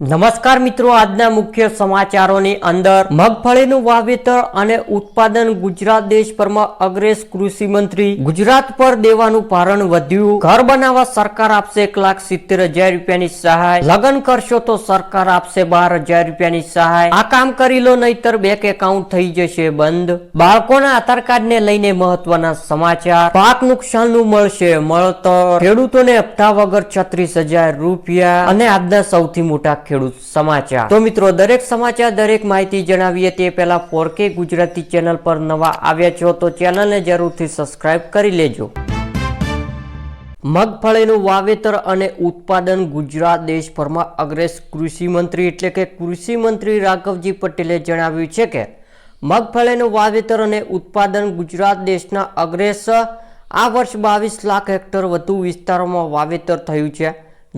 નમસ્કાર મિત્રો, આજના મુખ્ય સમાચારોની અંદર મગફળીનું વાવેતર અને ઉત્પાદન ગુજરાત દેશભરમાં અગ્રેસ કૃષિ મંત્રી ગુજરાત પર દેવાનું ભારણ વધ્યું. ઘર બનાવવા સરકાર આપશે એક લાખ સિત્તેર હજાર રૂપિયાની સહાય. લગ્ન કરશો તો સરકાર આપશે બાર હજાર રૂપિયાની સહાય. આ કામ કરી લો, નહીતર બેંક એકાઉન્ટ થઈ જશે બંધ. બાળકોના આધાર કાર્ડને લઈને મહત્વના સમાચાર. પાક નુકસાનનું મળશે મળતર. ખેડૂતોને હપ્તા વગર છત્રીસ હજાર રૂપિયા. અને આજના સૌથી મોટા ખેડૂત સમાચાર. તો મિત્રો, દરેક સમાચાર, દરેક માહિતી જણાવીએ તે પહેલા ફોરકે ગુજરાતી ચેનલ પર નવા આવ્યા છો તો ચેનલને જરૂરથી સબસ્ક્રાઇબ કરી લેજો. મગફળીનું વાવેતર અને ઉત્પાદન ગુજરાત દેશભરમાં અગ્રેસ કૃષિમંત્રી એટલે કે કૃષિમંત્રી રાઘવજી પટેલે જણાવ્યું છે કે, મગફળીનું વાવેતર અને ઉત્પાદન ગુજરાત દેશના અગ્રેસ આ વર્ષ બાવીસ લાખ હેક્ટર વધુ વિસ્તારોમાં વાવેતર થયું છે.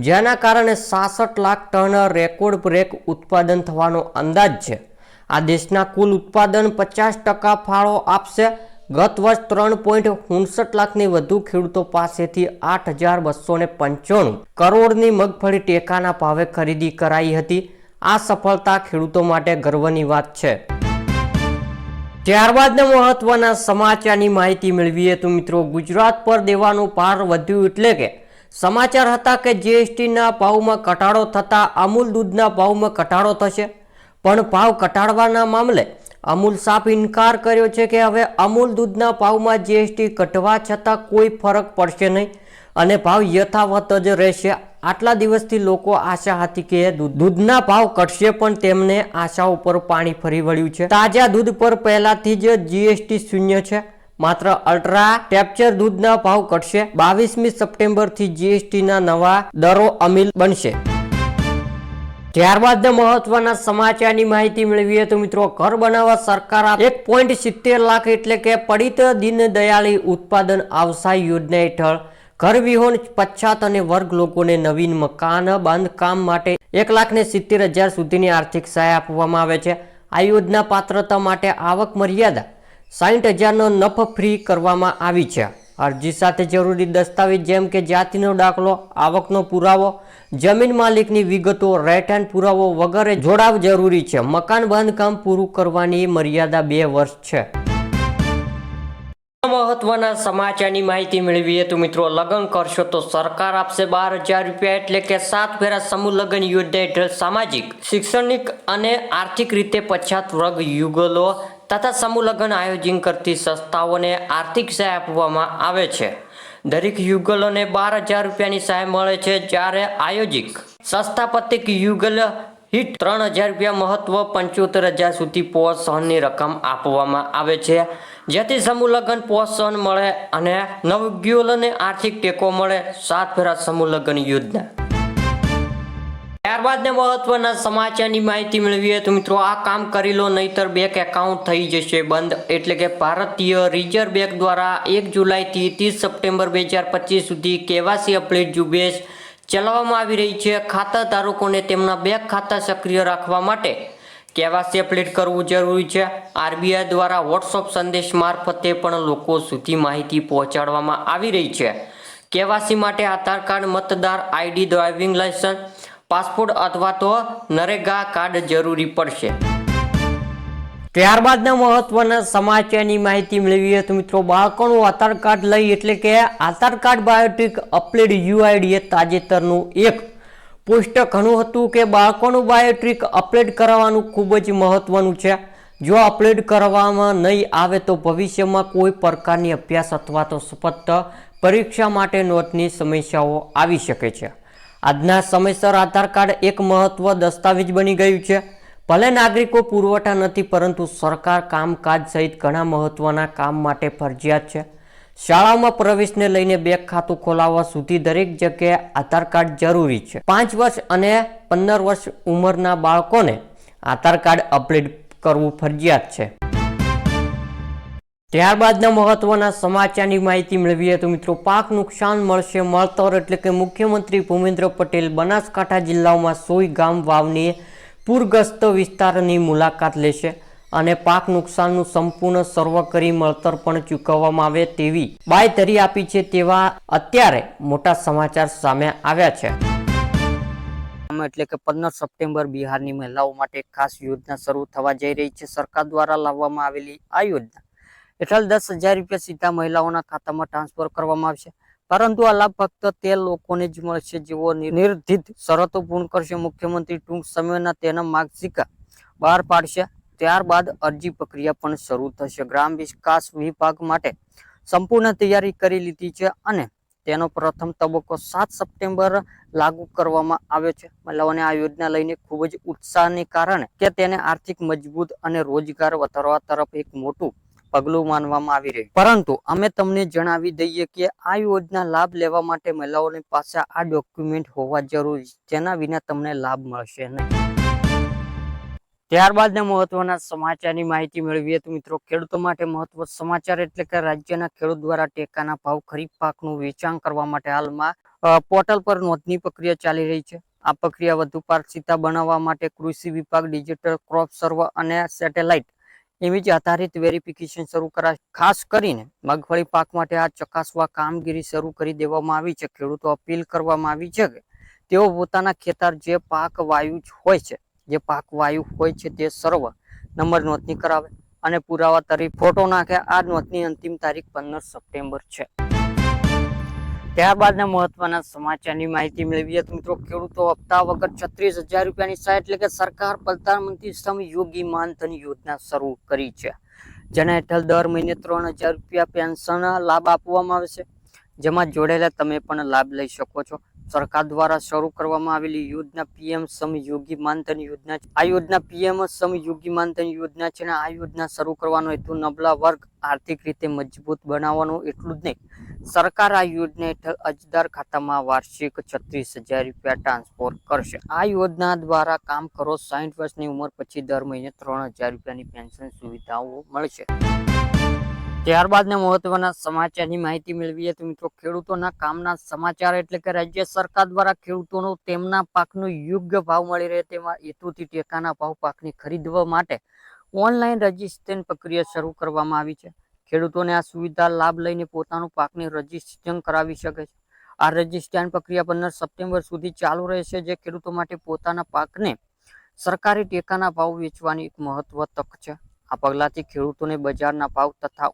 જેના કારણે સાસઠ લાખ ટન રેકોર્ડ બ્રેક ઉત્પાદન થવાનો અંદાજ છે. આ દેશના કુલ ઉત્પાદન પચાસ ટકા ફાળો આપશે. ગત વર્ષ ત્રણ પોઈન્ટ ઉનસઠ લાખની વધુ ખેડૂતો પાસેથી આઠ હજાર બસો ને પંચાણું કરોડની મગફળી ટેકાના ભાવે ખરીદી કરાઈ હતી. આ સફળતા ખેડૂતો માટે ગર્વની વાત છે. ત્યારબાદના મહત્વના સમાચારની માહિતી મેળવીએ તો મિત્રો ગુજરાત પર દેવાનું ભાર વધ્યું એટલે કે સમાચાર હતા કે જીએસટીના ભાવમાં ઘટાડો થતાં અમૂલ દૂધના ભાવમાં ઘટાડો થશે. પણ ભાવ ઘટાડવાના મામલે અમૂલ સાફ ઇનકાર કર્યો છે કે હવે અમૂલ દૂધના ભાવમાં જીએસટી ઘટવા છતાં કોઈ ફરક પડશે નહીં અને ભાવ યથાવત જ રહેશે. આટલા દિવસથી લોકો આશા હતી કે દૂધ- દૂધના ભાવ ઘટશે પણ તેમને આશા ઉપર પાણી ફરી વળ્યું છે. તાજા દૂધ પર પહેલાથી જ જીએસટી શૂન્ય છે. માત્ર અલ્ટ્રા ટેપ્ચર દૂધના ભાવ ઘટશે. બાવીસમી સપ્ટેમ્બરથી જીએસટીના નવા દરો અમીલ બનશે. ત્યારબાદ મહત્વના સમાચારની માહિતી મેળવીએ તો મિત્રો, ઘર બનાવવા સરકાર એક પોઈન્ટ સિત્તેર લાખ એટલે કે પડિત દીનદયાળી ઉત્પાદન આવસાય યોજના હેઠળ ઘર વિહોણ પછાત અને વર્ગ લોકોને નવીન મકાન, બાંધકામ માટે એક લાખ ને સિત્તેર હજાર સુધીની આર્થિક સહાય આપવામાં આવે છે. આ યોજના પાત્રતા માટે આવક મર્યાદા સાઠ હજારનો નફ ફ્રી કરવામાં આવી છે. અરજી સાથે જરૂરી દસ્તાવેજ જેમ કે જાતિનો દાખલો, આવકનો પુરાવો, જમીન માલિકની વિગતો રહેઠાણ પુરાવો વગેરે જોડાવ જરૂરી છે. મકાન બાંધકામ પૂરું કરવાની મર્યાદા બે વર્ષ છે. મહત્વના સમાચારની માહિતી મેળવીએ તો મિત્રો લગ્ન કરશો તો સરકાર આપશે બાર હજાર રૂપિયા એટલે કે સાત ફેરા સમૂહ લગ્ન યોજના હેઠળ સામાજિક, શૈક્ષણિક અને આર્થિક રીતે પછાત વર્ગ યુગલો તથા સમૂહ લગ્ન આયોજન કરતી સંસ્થાઓને આર્થિક સહાય આપવામાં આવે છે. દરેક યુગલોને બાર હજાર રૂપિયાની સહાય મળે છે જ્યારે આયોજિક સંસ્થાપતિક યુગલ હિટ ત્રણ હજાર રૂપિયા મહત્વ પંચોતેર હજાર સુધી પ્રોત્સાહનની રકમ આપવામાં આવે છે. જેથી સમૂહ લગ્ન પ્રોત્સાહન મળે અને નવગ્યુલને આર્થિક ટેકો મળે. સાત ફેરા સમૂહ લગ્ન યોજના. ત્યારબાદને મહત્વના સમાચારની માહિતી મેળવીએ તો મિત્રો આ કામ કરી લો, નહીતર બેંક એકાઉન્ટ થઈ જશે બંધ. એટલે કે ભારતીય રિઝર્વ બેંક દ્વારા એક જુલાઈથી ત્રીસ સપ્ટેમ્બર બે હજાર પચીસ સુધી કેવાસી અપડેટ ઝુંબેશ ચલાવવામાં આવી રહી છે. ખાતા ધારકોને તેમના બેંક ખાતા સક્રિય રાખવા માટે કેવાસી અપડેટ કરવું જરૂરી છે. આરબીઆઈ દ્વારા વોટ્સઅપ સંદેશ મારફતે પણ લોકો સુધી માહિતી પહોંચાડવામાં આવી રહી છે. કેવાસી માટે આધાર કાર્ડ, મતદાર આઈડી, ડ્રાઇવિંગ લાયસન્સ પાસપોર્ટ અથવા તો નરેગા કાર્ડ જરૂરી પડશે. ત્યારબાદના મહત્વના સમાચારની માહિતી મેળવીએ તો મિત્રો, બાળકોનું આધાર કાર્ડ લઈ એટલે કે આધાર કાર્ડ બાયોટ્રિક અપલેડ યુઆઈડીએ તાજેતરનું એક. પોસ્ટ ઘણું હતું કે બાળકોનું બાયોટ્રિક અપડેટ કરાવવાનું ખૂબ જ મહત્વનું છે. જો અપડેટ કરવામાં નહીં આવે તો ભવિષ્યમાં કોઈ પ્રકારની અભ્યાસ અથવા તો સ્પષ્ટ પરીક્ષા માટે નોટની સમસ્યાઓ આવી શકે છે. આજના સમયસર આધાર કાર્ડ એક મહત્વ દસ્તાવેજ બની ગયું છે. ભલે નાગરિકો પુરવઠા નથી, પરંતુ સરકાર કામકાજ સહિત ઘણા મહત્વના કામ માટે ફરજિયાત છે. શાળામાં પ્રવેશને લઈને બેંક ખાતું ખોલાવવા સુધી દરેક જગ્યાએ આધાર કાર્ડ જરૂરી છે. પાંચ વર્ષ અને પંદર વર્ષ ઉંમરના બાળકોને આધાર કાર્ડ અપડેટ કરવું ફરજિયાત છે. ત્યારબાદના મહત્વના સમાચારની માહિતી મેળવીએ તો મિત્રો પાક નુકસાન મળશે મળતર એટલે કે મુખ્યમંત્રી ભૂપેન્દ્ર પટેલ બનાસકાંઠા જિલ્લામાં સોય ગામ વાવની પૂરગ્રસ્ત વિસ્તારની મુલાકાત લેશે અને પાક નુકસાનનું સંપૂર્ણ સર્વ કરી મળતર પણ ચૂકવવામાં આવે તેવી બાયધરી આપી છે તેવા અત્યારે મોટા સમાચાર સામે આવ્યા છે. એટલે કે પંદર સપ્ટેમ્બર બિહારની મહિલાઓ માટે ખાસ યોજના શરૂ થવા જઈ રહી છે. સરકાર દ્વારા લાવવામાં આવેલી આ યોજના હેઠળ દસ હજાર રૂપિયા સીધા મહિલાઓના ખાતામાં ટ્રાન્સફર કરવામાં આવશે. પરંતુ આ લાભ ફક્ત તે લોકોને જ મળશે જેઓ નિર્ધિત શરતો પૂર્ણ કરશે. મુખ્યમંત્રી ટૂંક સમયના તેના માર્ગદર્શિકા બહાર પાડશે. ત્યારબાદ અરજી પ્રક્રિયા પણ શરૂ થશે. ગ્રામ વિકાસ વિભાગ માટે સંપૂર્ણ તૈયારી કરી લીધી છે અને તેનો પ્રથમ તબક્કો સાત સપ્ટેમ્બર લાગુ કરવામાં આવ્યો છે. મહિલાઓને આ યોજના લઈને ખૂબ જ ઉત્સાહને કારણે કે તેને આર્થિક મજબૂત અને રોજગાર વધારવા તરફ એક મોટું પગલું માનવામાં આવી રહ્યું. પરંતુ અમે તમને જણાવી દઈએ કે આ યોજના લાભ લેવા માટે મહિલાઓની પાસે આ ડોક્યુમેન્ટ હોવા જરૂરી જેના વિના તમને લાભ મળશે નહીં. ત્યારબાદના મહત્વના સમાચારની માહિતી મેળવીએ તો મિત્રો, ખેડૂતો માટે મહત્વ સમાચાર એટલે કે રાજ્યના ખેડૂત દ્વારા ટેકાના ભાવ, ખરીફ પાકનું વેચાણ કરવા માટે હાલમાં પોર્ટલ પર નોંધની પ્રક્રિયા ચાલી રહી છે. આ પ્રક્રિયા વધુ પારદર્શિતા બનાવવા માટે કૃષિ વિભાગ, ડિજિટલ ક્રોપ સર્વ અને સેટેલાઇટ ઇમેજ આધારિત વેરિફિકેશન શરૂ કરાશે ખાસ કરીને મગફળી પાક માટે આ ચકાસવા કામગીરી શરૂ કરી દેવામાં આવી છે. ખેડૂતો અપીલ કરવામાં આવી છે કે તેઓ પોતાના ખેતર જે પાક વાયુ હોય છે, જે પાક વાયુ હોય છે તે સર્વ નંબર નોંધણી કરાવે અને પુરાવા તરીકે ફોટો નાખે. આ નોંધણી અંતિમ તારીખ પંદર સપ્ટેમ્બર છે. ત્યારબાદના મહત્વના સમાચારની માહિતી મેળવીએ તો મિત્રો, ખેડૂતો હપ્તા વગર છત્રીસ હજાર રૂપિયાની સહાય એટલે કે સરકાર પ્રધાનમંત્રી શ્રમ યોગી માનધન યોજના શરૂ કરી છે. જેના હેઠળ દર મહિને ત્રણ હજાર રૂપિયા પેન્શન લાભ આપવામાં આવે છે. જેમાં જોડેલા તમે પણ લાભ લઈ શકો છો. સરકાર દ્વારા શરૂ કરવામાં આવેલી યોજના પીએમ સમયોગી માનધન યોજના આ યોજના પીએમ સમયોગી માનધન યોજના છે અને આ યોજના શરૂ કરવાનો હેતુ નબળા વર્ગ આર્થિક રીતે મજબૂત બનાવવાનો એટલું જ નહીં. સરકાર આ યોજના હેઠળ અજદાર ખાતામાં વાર્ષિક છત્રીસ હજાર રૂપિયા ટ્રાન્સફર કરશે. આ યોજના દ્વારા કામ કરો સાઠ વર્ષની ઉંમર પછી દર મહિને ત્રણ હજાર રૂપિયાની પેન્શન સુવિધાઓ મળશે. ત્યારબાદના મહત્વના સમાચારની માહિતી મેળવીએ તો મિત્રો ખેડૂતોના કામના સમાચાર એટલે કે રાજ્ય સરકાર દ્વારા ખેડૂતોનો તેમના પાકનો યોગ્ય ભાવ મળી રહે તેવા હેતુથી ટેકાના ભાવ પાકને ખરીદવા માટે ઓનલાઈન રજીસ્ટ્રેશન પ્રક્રિયા શરૂ કરવામાં આવી છે. ખેડૂતોને આ સુવિધા લાભ લઈને પોતાનું પાકને રજીસ્ટ્રેશન કરાવી શકે છે. આ રજીસ્ટ્રેશન પ્રક્રિયા પંદર સપ્ટેમ્બર સુધી ચાલુ રહેશે, જે ખેડૂતો માટે પોતાના પાકને સરકારી ટેકાના ભાવ વેચવાની એક મહત્વ તક છે. આ પગલાથી ખેડૂતોને બજારના ભાવ તથા